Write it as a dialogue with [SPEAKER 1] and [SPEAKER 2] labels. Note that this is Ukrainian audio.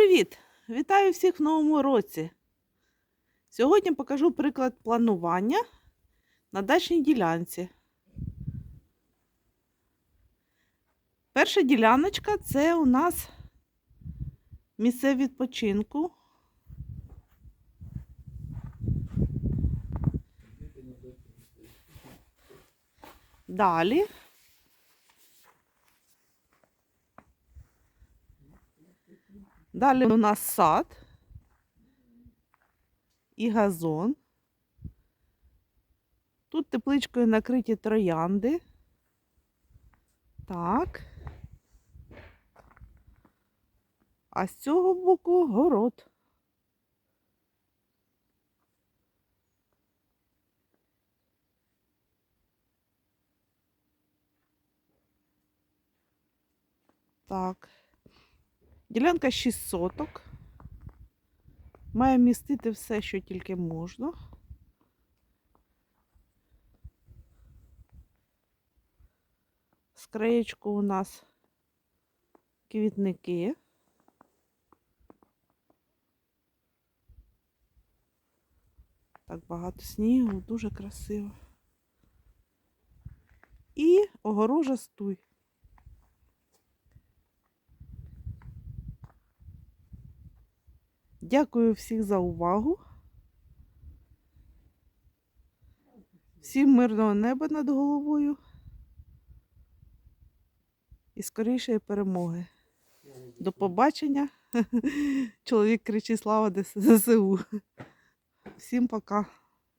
[SPEAKER 1] привіт! Вітаю всіх в новому році. Сьогодні покажу приклад планування на дачній ділянці. Перша діляночка це у нас місце відпочинку. Далі Далі у нас сад і газон. Тут тепличкою накриті троянди. Так. А з цього боку город. Так. Ділянка 6 соток. Має містити все, що тільки можна. З краєчку у нас квітники. Так багато снігу, дуже красиво. І огорожа стуй. Дякую всіх за увагу. Всім мирного неба над головою. І скорішої перемоги. До побачення. Чоловік кричить слава ЗСУ. Всім пока.